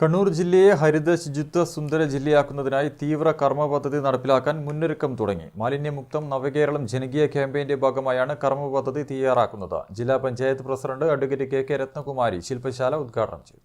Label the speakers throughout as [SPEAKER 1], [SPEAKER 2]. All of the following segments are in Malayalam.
[SPEAKER 1] കണ്ണൂർ ജില്ലയെ ഹരിത ശുചിത്വ സുന്ദര ജില്ലയാക്കുന്നതിനായി തീവ്ര കർമ്മ പദ്ധതി നടപ്പിലാക്കാൻ മുന്നൊരുക്കം തുടങ്ങി. മാലിന്യമുക്തം നവകേരളം ജനകീയ ക്യാമ്പയിന്റെ ഭാഗമായാണ് കർമ്മ പദ്ധതി തയ്യാറാക്കുന്നത്. ജില്ലാ panchayat president advocate K K Ratnakumari ശില്പശാല ഉദ്ഘാടനം ചെയ്തു.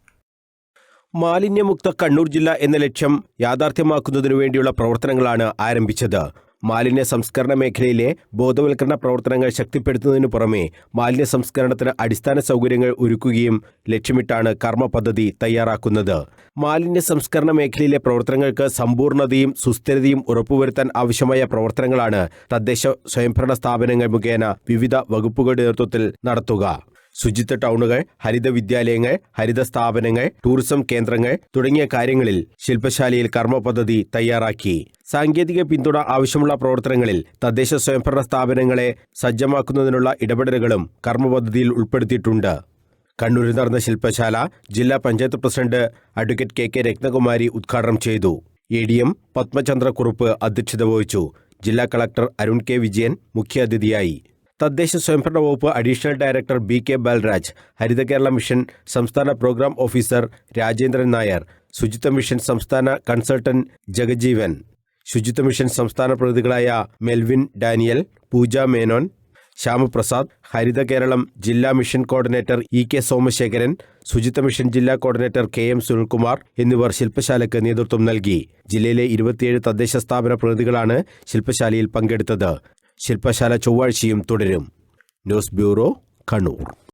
[SPEAKER 2] മാലിന്യമുക്ത കണ്ണൂർ ജില്ല എന്ന ലക്ഷ്യം യാഥാർത്ഥ്യമാക്കുന്നതിനു വേണ്ടിയുള്ള പ്രവർത്തനങ്ങളാണ് ആരംഭിച്ചത്. മാലിന്യ സംസ്കരണ മേഖലയിലെ ബോധവൽക്കരണ പ്രവർത്തനങ്ങൾ ശക്തിപ്പെടുത്തുന്നതിനു പുറമെ മാലിന്യ സംസ്കരണത്തിന് അടിസ്ഥാന സൗകര്യങ്ങൾ ഒരുക്കുകയും ലക്ഷ്യമിട്ടാണ് കർമ്മ പദ്ധതി തയ്യാറാക്കുന്നത്. മാലിന്യ സംസ്കരണ മേഖലയിലെ പ്രവർത്തനങ്ങൾക്ക് സമ്പൂർണതയും സുസ്ഥിരതയും ഉറപ്പുവരുത്താൻ ആവശ്യമായ പ്രവർത്തനങ്ങളാണ് തദ്ദേശ സ്വയംഭരണ സ്ഥാപനങ്ങൾ മുഖേന വിവിധ വകുപ്പുകളുടെ നേതൃത്വത്തിൽ നടത്തുക. ശുചിത്വ ടൗണുകൾ ഹരിത വിദ്യാലയങ്ങൾ ഹരിത സ്ഥാപനങ്ങൾ ടൂറിസം കേന്ദ്രങ്ങൾ തുടങ്ങിയ കാര്യങ്ങളിൽ ശില്പശാലയിൽ കർമ്മ പദ്ധതി തയ്യാറാക്കി. സാങ്കേതിക പിന്തുണ ആവശ്യമുള്ള പ്രവർത്തനങ്ങളിൽ തദ്ദേശ സ്വയംഭരണ സ്ഥാപനങ്ങളെ സജ്ജമാക്കുന്നതിനുള്ള ഇടപെടലുകളും കർമ്മ പദ്ധതിയിൽ ഉൾപ്പെടുത്തിയിട്ടുണ്ട്. കണ്ണൂരിൽ നടന്ന ശില്പശാല ജില്ലാ panchayat president advocate K K Ratnakumari ഉദ്ഘാടനം ചെയ്തു. എ ഡി എം പത്മചന്ദ്രക്കുറുപ്പ് അധ്യക്ഷത വഹിച്ചു. ജില്ലാ കളക്ടർ അരുൺ കെ വിജയൻ മുഖ്യാതിഥിയായി. തദ്ദേശ സ്വയംഭരണ വകുപ്പ് additional director B K Balaraj Haritha Kerala mission സംസ്ഥാന പ്രോഗ്രാം ഓഫീസർ രാജേന്ദ്രൻ നായർ ശുചിത്വ മിഷൻ സംസ്ഥാന കൺസൾട്ടന്റ് ജഗജീവൻ ശുചിത്വ മിഷൻ സംസ്ഥാന പ്രതിനിധികളായ മെൽവിൻ ഡാനിയൽ പൂജ മേനോൻ ശ്യാമപ്രസാദ് ഹരിത കേരളം ജില്ലാ mission coordinator E K Somasekharan ശുചിത്വ മിഷൻ ജില്ലാ കോർഡിനേറ്റർ കെ എം സുനിൽകുമാർ എന്നിവർ ശില്പശാലയ്ക്ക് നേതൃത്വം നൽകി. ജില്ലയിലെ ഇരുപത്തിയേഴ് തദ്ദേശ സ്ഥാപന പ്രതിനിധികളാണ് ശില്പശാലയിൽ പങ്കെടുത്തത്. ശില്പശാല ചൊവ്വാഴ്ചയും തുടരും. News bureau Kannur.